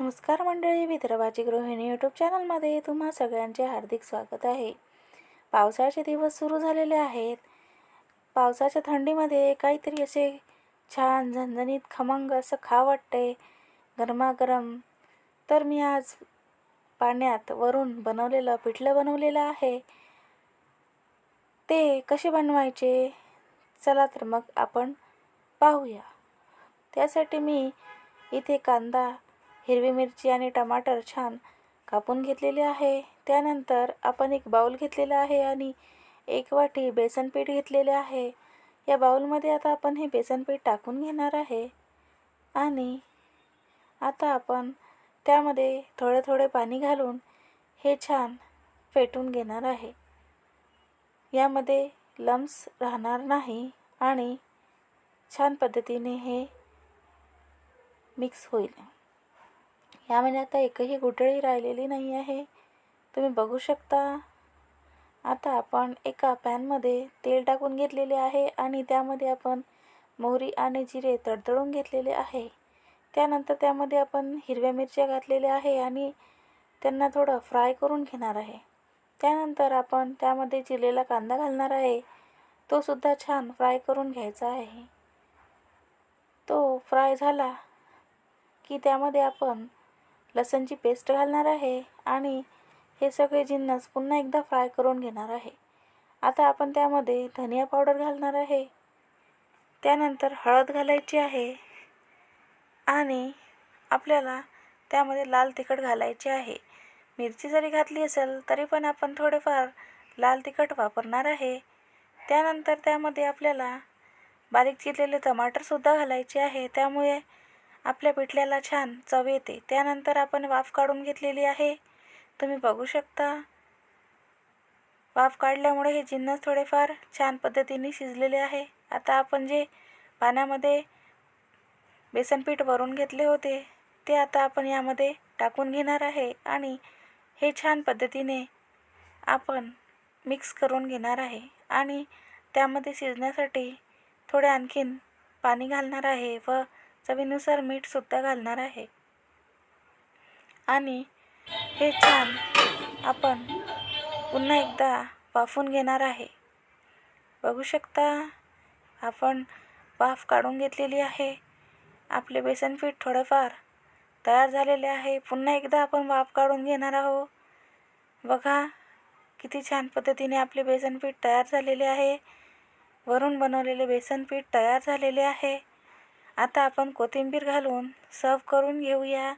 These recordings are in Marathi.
नमस्कार मंडळी विदर्भाची गृहिणी यूट्यूब चॅनलमध्ये तुम्हा सगळ्यांचे हार्दिक स्वागत आहे. पावसाचे दिवस सुरू झालेले आहेत. पावसाच्या थंडीमध्ये काहीतरी असे छान झणझणीत खमंग असं खा वाटते. गरमागरम. तर मी आज पाण्यात वरून बनवलेलं पिठलं बनवलेलं आहे. ते कसे बनवायचे? चला तर मग आपण पाहूया. त्यासाठी मी इथे कांदा हिरवी मिरची आणि टमाटर छान कापून घेतलेले आहे. त्यानंतर आपण एक बाऊल घेतलेला आहे आणि एक वाटी बेसन पीठ घेतलेले आहे. या बाऊलमध्ये आता आपण हे बेसन पीठ टाकून घेणार आहे. आणि आता आपण त्यामध्ये थोडे थोडे पाणी घालून हे छान फेटून घेणार आहे. यामध्ये लम्स राहणार नाही आणि छान पद्धतीने हे मिक्स होईल. या आता एकही गुठळी राहिलेली नाही आहे. तुम्ही बघू शकता. आता आपण एका पॅनमध्ये तेल टाकून घेतलेले आहे आणि त्यामध्ये आपण मोहरी आणि जिरे तडतडून घेतलेले आहे. त्यानंतर त्यामध्ये आपण हिरव्या मिरच्या घातलेल्या आहे आणि त्यांना थोडं फ्राय करून घेणार आहे. त्यानंतर आपण त्यामध्ये चिरलेला कांदा घालणार आहे. तो सुद्धा छान फ्राय करून घ्यायचा आहे. तो फ्राय झाला की त्यामध्ये आपण लसणची पेस्ट घालणार आहे आणि हे सगळे जिन्नस पुन्हा एकदा फ्राय करून घेणार आहे. आता आपण त्यामध्ये धनिया पावडर घालणार आहे. त्यानंतर हळद घालायची आहे आणि आपल्याला त्यामध्ये लाल तिखट घालायचे आहे. मिरची जरी घातली असेल तरी पण आपण थोडेफार लाल तिखट वापरणार आहे. त्यानंतर त्यामध्ये आपल्याला बारीक चिरलेले टमाटरसुद्धा घालायचे आहे. त्यामुळे आपल्या पिठल्याला छान चव येते. त्यानंतर आपण वाफ काढून घेतलेली आहे. तुम्ही बघू शकता. वाफ काढल्यामुळे हे जिन्नस थोडेफार छान पद्धतीने शिजलेले आहे. आता आपण जे पाण्यामध्ये बेसनपीठ भरून घेतले होते ते आता आपण यामध्ये टाकून घेणार आहे आणि हे छान पद्धतीने आपण मिक्स करून घेणार आहे आणि त्यामध्ये शिजण्यासाठी थोडे आणखीन पाणी घालणार आहे व चवीनुसार मीठसुद्धा घालणार आहे. आणि हे छान आपण पुन्हा एकदा वाफून घेणार आहे. बघू शकता आपण वाफ काढून घेतलेली आहे. आपले बेसन पीठ थोडंफार तयार झालेले आहे. पुन्हा एकदा आपण वाफ काढून घेणार आहोत. बघा किती छान पद्धतीने आपले बेसन पीठ तयार झालेले आहे. वरून बनवलेले बेसन पीठ तयार झालेले आहे. आता आपण कोथिंबीर घालून सर्व करून घेऊया.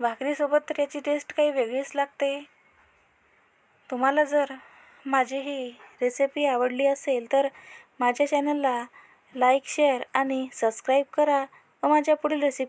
भाकरीसोबत तर याची टेस्ट काही वेगळीच लागते. तुम्हाला जर माझी ही रेसिपी आवडली असेल तर माझ्या चॅनलला लाईक शेअर आणि सबस्क्राईब करा व माझ्या पुढील रेसिपी